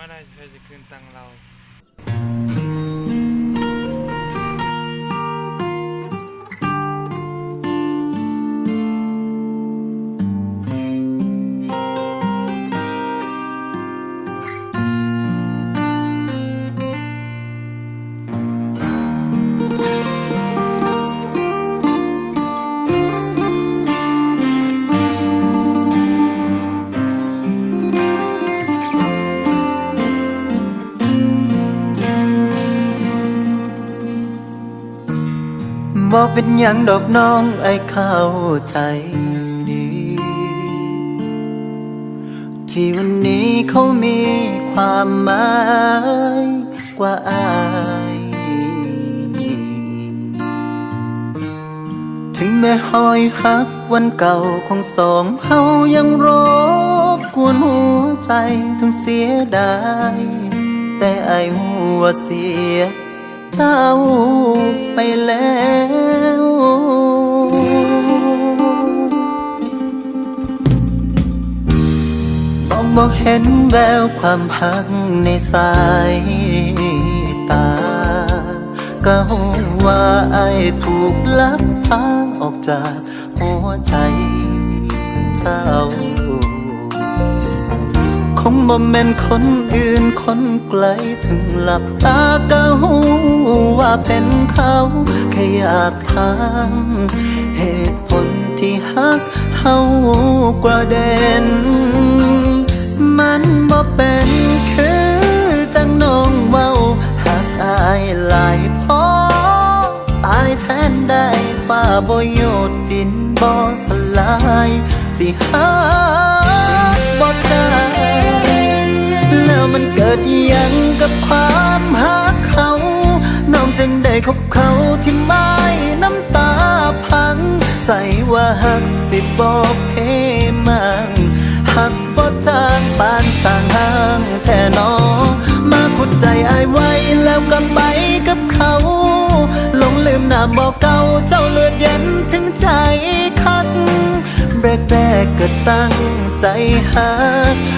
มื่อไรเธอจะคืนตังเรา บ่เป็นหยังดอกน้องไอ้เข้าใจดี ที่วันนี้เขามีความหมายกว่าอาย ถึงแม้หอยหักวันเก่าของสองเฮายังรบกวนหัวใจถึงเสียดาย แต่ไอ้หัวเสียเจ้าไปแล้ว บ่เห็นแววความหักในสายตา ก็หูว่าไอ้ถูกลักพาออกจากหัวใจเจ้า คงบ่แม่นคนอื่นคนไกลถึงหลับตาก็หูว่าเป็นเขาแค่อยากถามเหตุผลที่หักเฮากระเด็น มันบ่เป็นคือจังน้องเว้าหักอายหลายพอตายแทนได้ฟ้าบ่โยดดินบ่สลาย สิหาบ่ได้แล้วมันเกิดยังกับความหักเขา น้องจึงได้คบเขาที่ไม่น้ำตาพัง ใส่ว่าหักสิบอกเพมังหักางปานสร้างห้างแท่นอมาขุดใจอายไว้แล้วก็ไปกับเขาหลงลืมหน้าบอกเก่าเจ้าเลือดเย็นถึงใจคักแรกแรกๆก็ตั้งใจหาได้จาก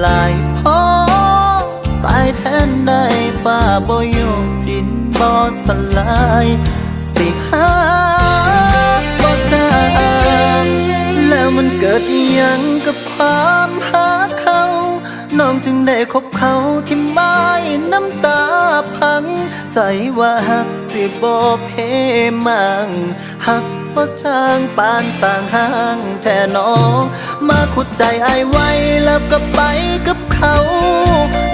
หลายพอตายแทนได้ฟ้าบ่โยกดินบ่สลาย สิหาบ่จางแล้วมันเกิดยังกับความหาเขา น้องจึงได้คบเขาที่ไม่น้ำตาพัง ใส่ว่าหักสิบ่เพมังหัก บ่จางปานสร้างห้างแท่นอ มาขุดใจไอไว้แล้วก็ไปกับเขา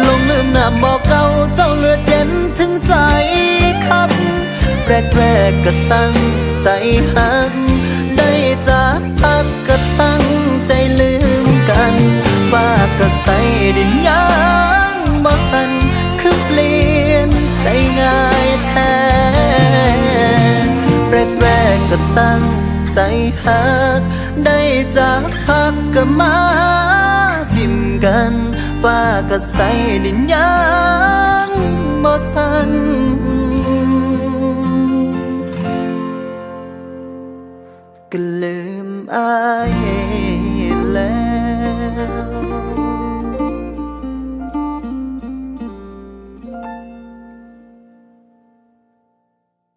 ลงลืมน้ำบอกเก่าเจ้าเลือดเย็นถึงใจครับ แรกแรกก็ตั้งใจหัก หัก ได้จากพักก็มาทิมกันฟ้าก็ใส่ดินยางบ่สันก็ลืมอาย